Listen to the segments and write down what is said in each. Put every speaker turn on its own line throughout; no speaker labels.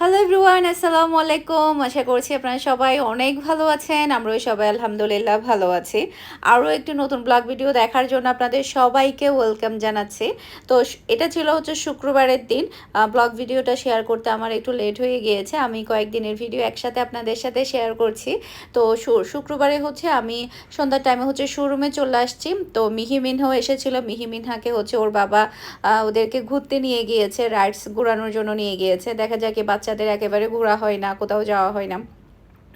Hello everyone আসসালামু আলাইকুম আশা করছি আপনারা সবাই অনেক ভালো আছেন, আমরাও সবাই আলহামদুলিল্লাহ ভালো আছি। আরও একটি নতুন ব্লগ ভিডিও দেখার জন্য আপনাদের সবাইকে ওয়েলকাম জানাচ্ছি। তো এটা ছিল হচ্ছে শুক্রবারের দিন। ব্লগ ভিডিওটা শেয়ার করতে আমার একটু লেট হয়ে গিয়েছে। আমি কয়েকদিনের ভিডিও একসাথে আপনাদের সাথে শেয়ার করছি। তো শুক্রবারে হচ্ছে আমি সন্ধ্যার টাইমে হচ্ছে শোরুমে চলে আসছি। তো মিহি মিনহাও এসেছিল। মিহি মিনহাকে হচ্ছে ওর বাবা ওদেরকে ঘুরতে নিয়ে গিয়েছে রাইডস ঘোরানোর জন্য নিয়ে গিয়েছে। দেখা যায় কি বাচ্চাদের একেবারে ঘোরা হয় না কোথাও যাওয়া হয় না।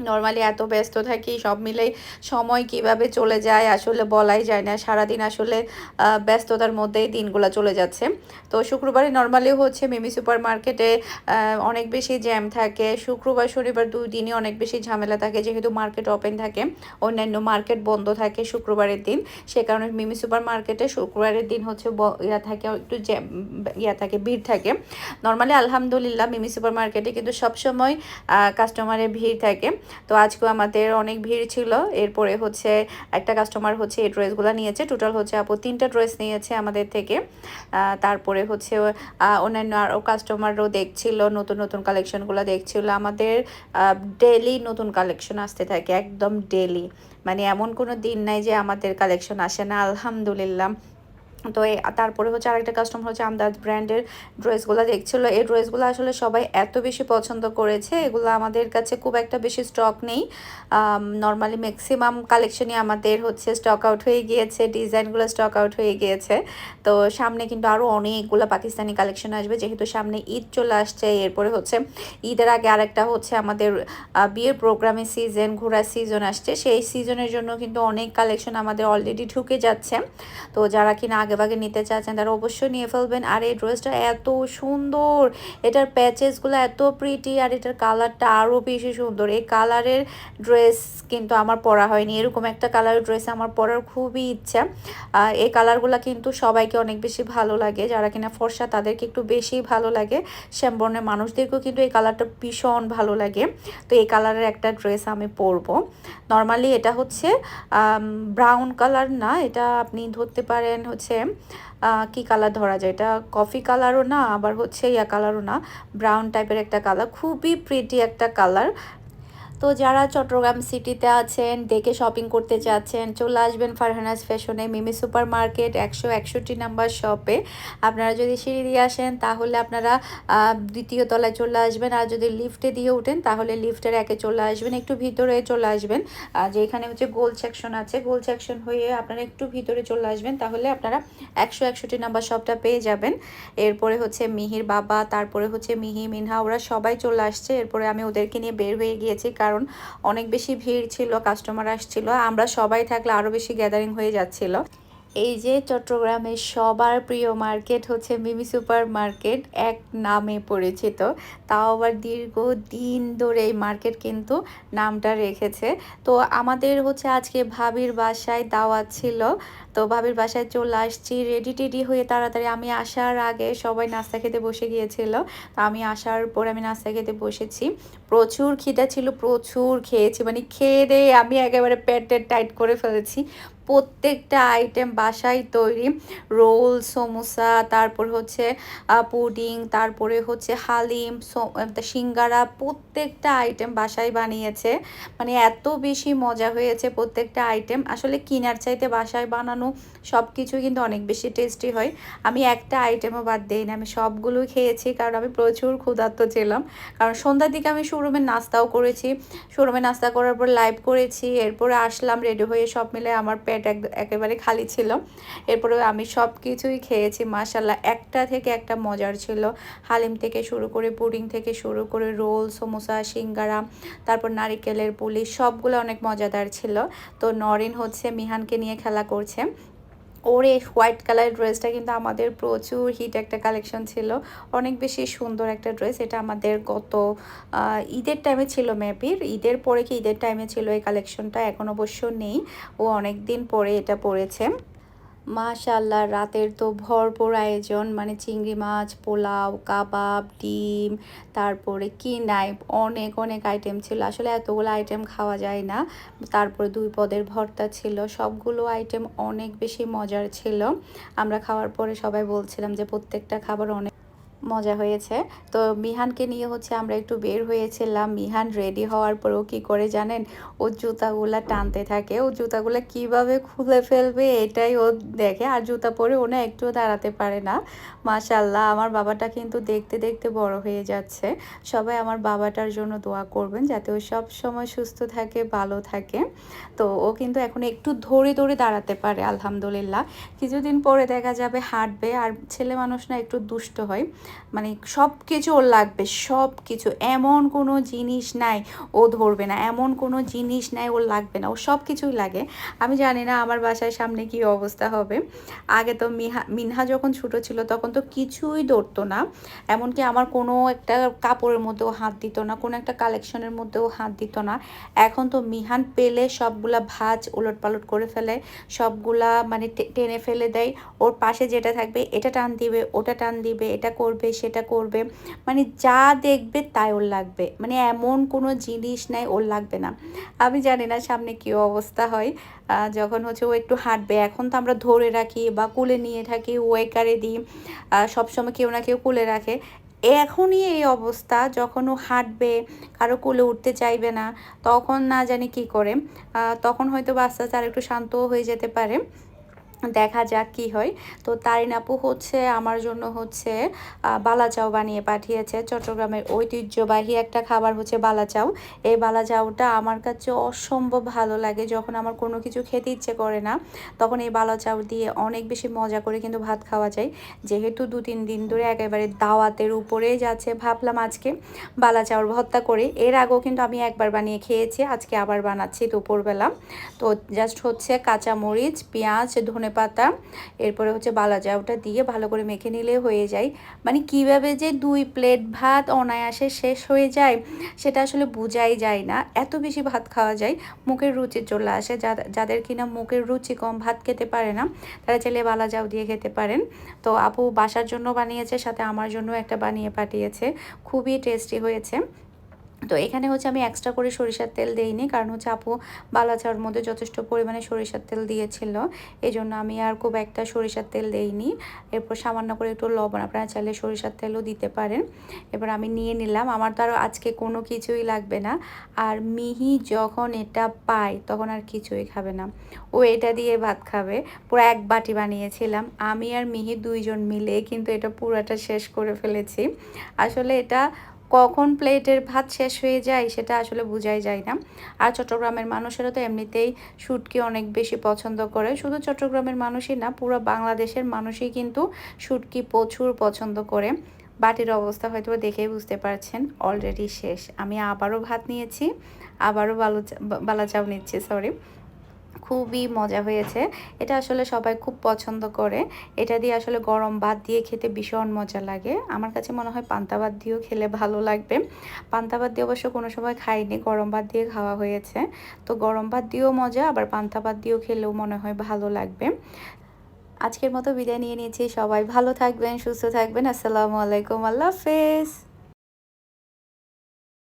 নর্মালি এত ব্যস্ত থাকি, সব মিলে সময় কীভাবে চলে যায় আসলে বলাই যায় না। সারাদিন আসলে ব্যস্ততার মধ্যেই দিনগুলো চলে যাচ্ছে। তো শুক্রবারে নর্মালি হচ্ছে মিমি সুপার মার্কেটে অনেক বেশি জ্যাম থাকে। শুক্রবার, শনিবার দুই দিনই অনেক বেশি ঝামেলা থাকে, যেহেতু মার্কেট ওপেন থাকে, অন্যান্য মার্কেট বন্ধ থাকে শুক্রবারের দিন। সে কারণে মিমি সুপার মার্কেটে শুক্রবারের দিন হচ্ছে ইয়া থাকে, একটু জ্যাম ইয়া থাকে, ভিড় থাকে। নর্মালি আলহামদুলিল্লাহ মিমি সুপার মার্কেটে কিন্তু সবসময় কাস্টমারের ভিড় থাকে। তো আজকেও আমাদের অনেক ভিড় ছিল। এরপরে হচ্ছে একটা কাস্টমার হচ্ছে এই ড্রেসগুলো নিয়েছে। টোটাল হচ্ছে আপু তিনটা ড্রেস নিয়েছে আমাদের থেকে। তারপরে হচ্ছে অন্যান্য আরও কাস্টমারও দেখছিল, নতুন নতুন কালেকশনগুলো দেখছিল। আমাদের ডেলি নতুন কালেকশন আসতে থাকে, একদম ডেলি মানে এমন কোনো দিন নাই যে আমাদের কালেকশন আসে না, আলহামদুলিল্লাহ। তো তারপরে হচ্ছে আরেকটা কাস্টমার হচ্ছে আমদাদ ব্র্যান্ডের ড্রেসগুলো দেখছিল। এই ড্রেসগুলো আসলে সবাই এত বেশি পছন্দ করেছে, এগুলো আমাদের কাছে খুব একটা বেশি স্টক নেই। নর্মালি ম্যাক্সিমাম কালেকশনই আমাদের হচ্ছে স্টক আউট হয়ে গিয়েছে ডিজাইনগুলো স্টক আউট হয়ে গিয়েছে। তো সামনে কিন্তু আরও অনেকগুলো পাকিস্তানি কালেকশন আসবে, যেহেতু সামনে ঈদ চলে আসছে, এরপরে হচ্ছে ঈদের আগে আরেকটা হচ্ছে আমাদের বিয়ের প্রোগ্রামের সিজন ঘোরার সিজন আসছে। সেই সিজনের জন্য কিন্তু অনেক কালেকশন আমাদের অলরেডি ঢুকে যাচ্ছে। তো যারা কিনা আগে ভাগে নিতে চাচ্ছেন, তারা অবশ্যই নিয়ে ফেলবেন। আর এই ড্রেসটা এত সুন্দর! এটার প্যাচেসগুলো এত প্রিটি আর এটার কালারটা আরও বেশি সুন্দর। এই কালারের ড্রেস কিন্তু আমার পরা হয়নি। এরকম একটা কালারের ড্রেস আমার পরার খুবই ইচ্ছা। এই কালারগুলো কিন্তু সবাইকে অনেক বেশি ভালো লাগে। যারা কিনা ফর্সা, তাদেরকে একটু বেশি ভালো লাগে। শ্যামবর্ণের মানুষদেরকেও কিন্তু এই কালারটা ভীষণ ভালো লাগে। তো এই কালারের একটা ড্রেস আমি পরবো। নর্মালি এটা হচ্ছে ব্রাউন কালার না, এটা আপনি ধরতে পারেন হচ্ছে কি কালার ধরা যায়? এটা কফি কালারও না, আবার হচ্ছে ইয়া কালারও না। ব্রাউন টাইপের একটা কালার। খুবই প্রিটি একটা কালার। তো যারা চট্টগ্রাম সিটিতে আছেন, দেখে শপিং করতে চাচ্ছেন চলে আসবেন ফারহানাস ফ্যাশনে মিমি সুপার মার্কেট একশো একষট্টি নাম্বার শপে আপনারা যদি সিঁড়ি দিয়ে আসেন, তাহলে আপনারা দ্বিতীয় তলায় চলে আসবেন। আর যদি লিফটে দিয়ে উঠেন, তাহলে লিফটের একে চলে আসবেন, একটু ভিতরে চলে আসবেন। যে এখানে হচ্ছে গোল সেকশন আছে, গোল সেকশন হয়ে আপনারা একটু ভিতরে চলে আসবেন, তাহলে আপনারা একশো একষট্টি নাম্বার শপটা পেয়ে যাবেন। এরপরে হচ্ছে মিহির বাবা, তারপরে হচ্ছে মিহি, মিনহা, ওরা সবাই চলে আসছে। এরপরে আমি ওদেরকে নিয়ে বের হয়ে গিয়েছি, কারণ অনেক বেশি ভিড় ছিল কাস্টমার আসছিল আমরা সবাই থাকলে আরও বেশি গ্যাদারিং হয়ে যাচ্ছিল। এই যে চট্টগ্রামের সবার প্রিয় মার্কেট হচ্ছে মিমি সুপার মার্কেট এক নামে পরিচিত। তাও আবার দীর্ঘ দিন ধরে এই মার্কেট কিন্তু নামটা রেখেছে। তো আমাদের হচ্ছে আজকে ভাবির বাসায় দাওয়াত ছিল। তো ভাবির বাসায় চলে আসছি রেডি টেডি হয়ে তাড়াতাড়ি আমি আসার আগে সবাই নাস্তা খেতে বসে গিয়েছিল। তো আমি আসার পর আমি নাস্তা খেতে বসেছি। প্রচুর খিদা ছিল, প্রচুর খেয়েছি। মানে খেয়ে দিয়ে আমি একেবারে পেটের টাইট করে ফেলেছি। প্রত্যেকটা আইটেম বাসায় তৈরি। রোল, সমোসা, তারপর হচ্ছে পুডিং, তারপরে হচ্ছে হালিম সিঙ্গারা প্রত্যেকটা আইটেম বাসায় বানিয়েছে। মানে এত বেশি মজা হয়েছে প্রত্যেকটা আইটেম আসলে কিনার চাইতে বাসায় বানানো সব কিছু কিন্তু অনেক বেশি টেস্টি হয়। আমি একটা আইটেমও বাদ দিই না, আমি সবগুলো খেয়েছি কারণ আমি প্রচুর ক্ষুধার্ত ছিলাম। কারণ সন্ধ্যার দিকে আমি শোরুমের নাস্তাও করেছি। শোরুমে নাস্তা করার পর লাইভ করেছি, এরপরে আসলাম রেডি হয়ে সব মিলে আমার পেট এক- একেবারে খালি ছিল। এরপরে আমি সব কিছুই খেয়েছি মাসাল্লাহ একটা থেকে একটা মজার ছিল। হালিম থেকে শুরু করে পুডিং থেকে শুরু করে রোল, সমোসা, সিঙ্গারা, তারপর নারিকেলের পুলি, সবগুলো অনেক মজাদার ছিল। তো নরিন হচ্ছে মিহানকে নিয়ে খেলা করছে। ওর এই হোয়াইট কালারের ড্রেসটা কিন্তু আমাদের প্রচুর হিট একটা কালেকশন ছিল। অনেক বেশি সুন্দর একটা ড্রেস। এটা আমাদের গত ঈদের টাইমে ছিল মেপির ঈদের পরে কি ঈদের টাইমে ছিল এই কালেকশনটা? এখন অবশ্য নেই। ও অনেক দিন পরে এটা পরেছে। মাশাল্লাহ রাতের তো ভরপুর আয়োজন মানে চিংড়ি মাছ, পোলাও, কাবাব, ডিম, তারপরে কি নাই, অনেক অনেক আইটেম ছিল। আসলে এতগুলো আইটেম খাওয়া যায় না। তারপরে দুই পদের ভর্তা ছিল। সবগুলো আইটেম অনেক বেশি মজার ছিল। আমরা খাওয়ার পরে সবাই বলছিলাম যে প্রত্যেকটা খাবার অনেক মজা হয়েছে। তো মিহানকে নিয়ে হচ্ছে আমরা একটু বের হয়েছিলাম। মিহান রেডি হওয়ার পরেও কি করে জানেন? ও জুতাগুলা টানতে থাকে। ও জুতাগুলা কীভাবে খুলে ফেলবে এটাই ও দেখে। আর জুতা পরে ও না একটুও দাঁড়াতে পারে না। মাশাল্লাহ আমার বাবাটা কিন্তু দেখতে দেখতে বড় হয়ে যাচ্ছে। সবাই আমার বাবাটার জন্য দোয়া করবেন যাতে ও সব সময় সুস্থ থাকে, ভালো থাকে। তো ও কিন্তু এখন একটু ধরে ধরে দাঁড়াতে পারে, আলহামদুলিল্লাহ। কিছুদিন পরে দেখা যাবে হাঁটবে। আর ছেলে মানুষ না একটু দুষ্ট হয়। মানে সব কিছু ওর লাগবে, সব কিছু। এমন কোনো জিনিস নাই ও ধরবে না, এমন কোনো জিনিস নাই ওর লাগবে না, ও সব কিছুই লাগে। আমি জানি না আমার বাসায় সামনে কি অবস্থা হবে। আগে তো মিহা, মিনহা যখন ছোটো ছিল তখন তো কিছুই ধরতো না। এমনকি আমার কোনো একটা কাপড়ের মধ্যেও হাত দিত না, কোনো একটা কালেকশনের মধ্যেও হাত দিত না। এখন তো মিহান পেলে সবগুলা ভাজ ওলট পালট করে ফেলে, সবগুলা মানে টেনে ফেলে দেয়। ওর পাশে যেটা থাকবে এটা টান দিবে, ওটা টান দিবে, এটা করবে। সেটা করবে। মানে যা দেখবে তাই ওর লাগবে। মানে এমন কোনো জিনিস নাই, ওর লাগবে না। আমি জানি না সামনে কী অবস্থা হয়। যখন হচ্ছে ও একটু হাঁটবে, এখন তো আমরা ধরে রাখি বা কুলে নিয়ে থাকি ওয়েকারে দিই। সবসময় কেউ না কেউ কুলে রাখে। এখনই এই অবস্থা, যখন ও হাঁটবে, কারও কোলে উঠতে চাইবে না, তখন না জানি কি করে। তখন হয়তো বাচ্চা তার একটু শান্তও হয়ে যেতে পারে। দেখা যাক কি হয়। তো তারিন আপু হচ্ছে আমার জন্য হচ্ছে বালাচাও বানিয়ে পাঠিয়েছে। চট্টগ্রামের ঐতিহ্যবাহী একটা খাবার হচ্ছে বালাচাও। এই বালাচাওটা আমার কাছে অসম্ভব ভালো লাগে। যখন আমার কোনো কিছু খেতে ইচ্ছে করে না, তখন এই বালাচাও দিয়ে অনেক বেশি মজা করে কিন্তু ভাত খাওয়া যায়। যেহেতু দু তিন দিন ধরে একেবারে দাওয়াতের উপরেই যাচ্ছে ভাবলাম আজকে বালাচাওর ভর্তা করে। এর আগেও কিন্তু আমি একবার বানিয়ে খেয়েছি, আজকে আবার বানাচ্ছি দুপুরবেলা। তো জাস্ট হচ্ছে কাঁচামরিচ, পেঁয়াজ, ধনে পাতা এরপরে হচ্ছে বালাজা, ওটা দিয়ে ভালো করে মেখে নিলে হয়ে যায়। মানে কীভাবে যে দুই প্লেট ভাত অনায়াসে শেষ হয়ে যায়, সেটা আসলে বোঝাই যায় না। এত বেশি ভাত খাওয়া যায়, মুখের রুচি চলে আসে। যাদের কিনা মুখের রুচি কম ভাত খেতে পারে না, তারা চাইলে বালাজাও দিয়ে খেতে পারেন। তো আপু বাসার জন্য বানিয়েছে, সাথে আমার জন্য একটা বানিয়ে পাঠিয়েছে। খুবই টেস্টি হয়েছে। তো এখানে হচ্ছে আমি এক্সট্রা করে সরিষার তেল দেইনি, কারণ হচ্ছে আপু বালাচার মধ্যে যথেষ্ট পরিমাণে সরিষার তেল দিয়েছিল। এই জন্য আমি আর খুব একটা সরিষার তেল দেইনি। এরপর সামান্য করে একটু লবণ, আপনারা চাইলে সরিষার তেলও দিতে পারেন। এবার আমি নিয়ে নিলাম। আমার তো আরও আজকে কোনো কিছুই লাগবে না। আর মিহি যখন এটা পায়, তখন আর কিছুই খাবে না। ও এটা দিয়ে ভাত খাবে। পুরো এক বাটি বানিয়েছিলাম। আমি আর মিহি দুইজন মিলে কিন্তু এটা পুরাটা শেষ করে ফেলেছি। আসলে এটা কখন প্লেটের ভাত শেষ হয়ে যায় সেটা আসলে বোঝাই যায় না। আর চট্টগ্রামের মানুষেরা তো এমনিতেই শুটকি অনেক বেশি পছন্দ করে। শুধু চট্টগ্রামের মানুষই না, পুরো বাংলাদেশের মানুষই কিন্তু শুটকি প্রচুর পছন্দ করে। বাটির অবস্থা হয়তো দেখেই বুঝতে পারছেন অলরেডি শেষ। আমি আবারও ভাত নিয়েছি, আবারও বালু চাউ নিচ্ছি সরি খুবই মজা হয়েছে। এটা আসলে সবাই খুব পছন্দ করে। এটা দিয়ে আসলে গরম ভাত দিয়ে খেতে ভীষণ মজা লাগে। আমার কাছে মনে হয় পান্তা ভাত দিয়েও খেলে ভালো লাগবে। পান্তা ভাত দিয়ে অবশ্য কোনো সময় খাইনি, গরম ভাত দিয়ে খাওয়া হয়েছে। তো গরম ভাত দিয়েও মজা, আবার পান্তা ভাত দিয়েও খেলেও মনে হয় ভালো লাগবে। আজকের মতো বিদায় নিয়ে নিয়েছি। সবাই ভালো থাকবেন, সুস্থ থাকবেন। আসসালামু আলাইকুম। আল্লাহ হাফেজ।